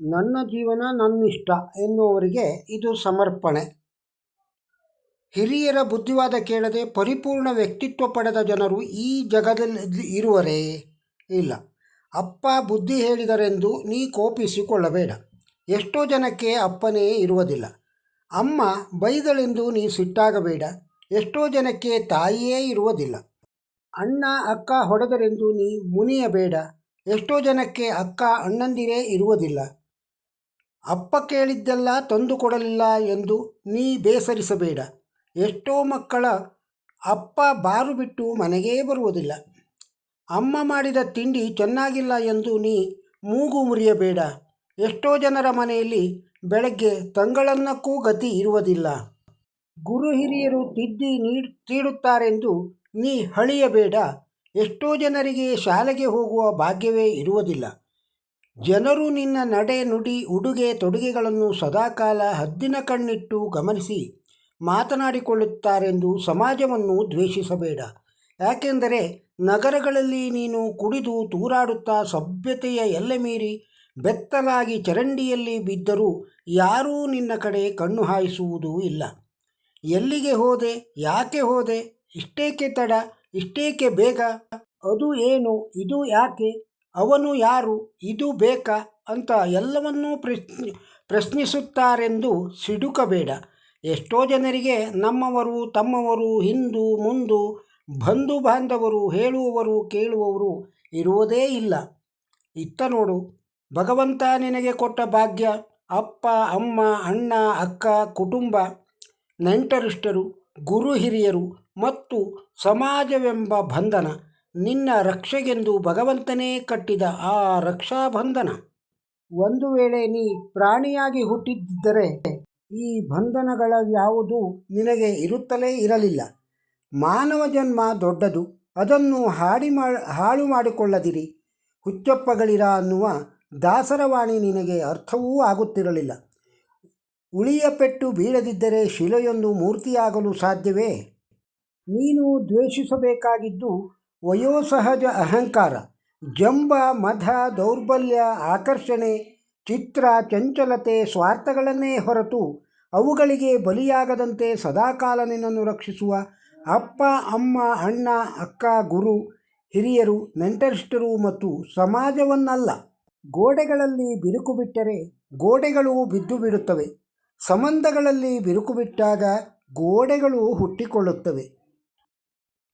ನನ್ನ ಜೀವನ ನನ್ನಿಷ್ಟ ಎನ್ನುವವರಿಗೆ ಇದು ಸಮರ್ಪಣೆ. ಹಿರಿಯರ ಬುದ್ಧಿವಾದ ಕೇಳದೆ ಪರಿಪೂರ್ಣ ವ್ಯಕ್ತಿತ್ವ ಪಡೆದ ಜನರು ಈ ಜಗದಲ್ಲಿ ಇರುವರೇ ಇಲ್ಲ. ಅಪ್ಪ ಬುದ್ಧಿ ಹೇಳಿದರೆಂದು ನೀ ಕೋಪಿಸಿಕೊಳ್ಳಬೇಡ. ಎಷ್ಟೋ ಜನಕ್ಕೆ ಅಪ್ಪನೇ ಇರುವುದಿಲ್ಲ. ಅಮ್ಮ ಬೈದಳೆಂದು ನೀ ಸಿಟ್ಟಾಗಬೇಡ. ಎಷ್ಟೋ ಜನಕ್ಕೆ ತಾಯಿಯೇ ಇರುವುದಿಲ್ಲ. ಅಣ್ಣ, ಅಕ್ಕ ಹೊಡೆದರೆಂದು ನೀ ಮುನಿಯಬೇಡ. ಎಷ್ಟೋ ಜನಕ್ಕೆ ಅಕ್ಕ, ಅಣ್ಣಂದಿರೇ ಇರುವುದಿಲ್ಲ. ಅಪ್ಪ ಕೇಳಿದ್ದೆಲ್ಲ ತಂದು ಕೊಡಲಿಲ್ಲ ಎಂದು ನೀ ಬೇಸರಿಸಬೇಡ. ಎಷ್ಟೋ ಮಕ್ಕಳ ಅಪ್ಪ ಬಾರು ಬಿಟ್ಟು ಮನೆಗೇ ಬರುವುದಿಲ್ಲ. ಅಮ್ಮ ಮಾಡಿದ ತಿಂಡಿ ಚೆನ್ನಾಗಿಲ್ಲ ಎಂದು ನೀ ಮೂಗು ಮುರಿಯಬೇಡ. ಎಷ್ಟೋ ಜನರ ಮನೆಯಲ್ಲಿ ಬೆಳಗ್ಗೆ ತಂಗಳನ್ನಕ್ಕೂ ಗತಿ ಇರುವುದಿಲ್ಲ. ಗುರು ಹಿರಿಯರು ತಿದ್ದಿ ನೀಡ್, ತೀಡುತ್ತಾರೆಂದು ನೀ ಹಳಿಯಬೇಡ. ಎಷ್ಟೋ ಜನರಿಗೆ ಶಾಲೆಗೆ ಹೋಗುವ ಭಾಗ್ಯವೇ ಇರುವುದಿಲ್ಲ. ಜನರು ನಿನ್ನ ನಡೆ ನುಡಿ ಉಡುಗೆ ತೊಡುಗೆಗಳನ್ನು ಸದಾಕಾಲ ಹದ್ದಿನ ಕಣ್ಣಿಟ್ಟು ಗಮನಿಸಿ ಮಾತನಾಡಿಕೊಳ್ಳುತ್ತಾರೆಂದು ಸಮಾಜವನ್ನು ದ್ವೇಷಿಸಬೇಡ. ಯಾಕೆಂದರೆ ನಗರಗಳಲ್ಲಿ ನೀನು ಕುಡಿದು ತೂರಾಡುತ್ತಾ ಸಭ್ಯತೆಯ ಎಲ್ಲೆ ಮೀರಿ ಬೆತ್ತಲಾಗಿ ಚರಂಡಿಯಲ್ಲಿ ಬಿದ್ದರೂ ಯಾರೂ ನಿನ್ನ ಕಡೆ ಕಣ್ಣು ಹಾಯಿಸುವುದೂ ಇಲ್ಲ. ಎಲ್ಲಿಗೆ ಹೋದೆ, ಯಾಕೆ ಹೋದೆ, ಇಷ್ಟೇಕೆ ತಡ, ಇಷ್ಟೇಕೆ ಬೇಗ, ಅದು ಏನು, ಇದು ಯಾಕೆ? ಅವನು ಯಾರು, ಇದು ಬೇಕಾ ಅಂತ ಎಲ್ಲವನ್ನೂ ಪ್ರಶ್ನೆ, ಪ್ರಶ್ನಿಸುತ್ತಾರೆಂದು ಸಿಡುಕಬೇಡ. ಎಷ್ಟೋ ಜನರಿಗೆ ನಮ್ಮವರು, ತಮ್ಮವರು, ಹಿಂದು, ಮುಂದು ಬಂಧು ಬಾಂಧವರು ಹೇಳುವವರು, ಕೇಳುವವರು ಇರುವುದೇ ಇಲ್ಲ. ಇತ್ತ ನೋಡು, ಭಗವಂತ ನಿನಗೆ ಕೊಟ್ಟ ಭಾಗ್ಯ, ಅಪ್ಪ, ಅಮ್ಮ, ಅಣ್ಣ, ಅಕ್ಕ, ಕುಟುಂಬ, ನೆಂಟರಿಷ್ಟರು, ಗುರು ಹಿರಿಯರು ಮತ್ತು ಸಮಾಜವೆಂಬ ಬಂಧನ. ನಿನ್ನ ರಕ್ಷೆಗೆಂದು ಭಗವಂತನೇ ಕಟ್ಟಿದ ಆ ರಕ್ಷಾಬಂಧನ. ಒಂದು ವೇಳೆ ನೀ ಪ್ರಾಣಿಯಾಗಿ ಹುಟ್ಟಿದ್ದರೆ ಈ ಬಂಧನಗಳ ಯಾವುದು ನಿನಗೆ ಇರುತ್ತಲೇ ಇರಲಿಲ್ಲ. ಮಾನವ ಜನ್ಮ ದೊಡ್ಡದು, ಅದನ್ನು ಹಾಡಿ ಮಾ, ಹಾಳು ಮಾಡಿಕೊಳ್ಳದಿರಿ. ಹುಚ್ಚಪ್ಪಗಳಿರ ಅನ್ನುವ ದಾಸರವಾಣಿ ನಿನಗೆ ಅರ್ಥವೂ ಆಗುತ್ತಿರಲಿಲ್ಲ. ಉಳಿಯ ಪೆಟ್ಟು ಬೀಳದಿದ್ದರೆ ಶಿಲೆಯೊಂದು ಮೂರ್ತಿಯಾಗಲು ಸಾಧ್ಯವೇ? ನೀನು ದ್ವೇಷಿಸಬೇಕಾಗಿದ್ದು ವಯೋಸಹಜ ಅಹಂಕಾರ, ಜಂಬ, ಮಧ, ದೌರ್ಬಲ್ಯ, ಆಕರ್ಷಣೆ, ಚಿತ್ರ, ಚಂಚಲತೆ ಸ್ವಾರ್ಥಗಳನ್ನೇ ಹೊರತು ಅವುಗಳಿಗೆ ಬಲಿಯಾಗದಂತೆ ಸದಾಕಾಲ ನಿನ್ನನ್ನು ರಕ್ಷಿಸುವ ಅಪ್ಪ, ಅಮ್ಮ, ಅಣ್ಣ, ಅಕ್ಕ, ಗುರು, ಹಿರಿಯರು, ನೆಂಟರಿಷ್ಟರು ಮತ್ತು ಸಮಾಜವನ್ನಲ್ಲ. ಗೋಡೆಗಳಲ್ಲಿ ಬಿರುಕು ಬಿಟ್ಟರೆ ಗೋಡೆಗಳು ಬಿದ್ದು ಬಿಡುತ್ತವೆ ಸಂಬಂಧಗಳಲ್ಲಿ ಬಿರುಕು ಬಿಟ್ಟಾಗ ಗೋಡೆಗಳು ಹುಟ್ಟಿಕೊಳ್ಳುತ್ತವೆ.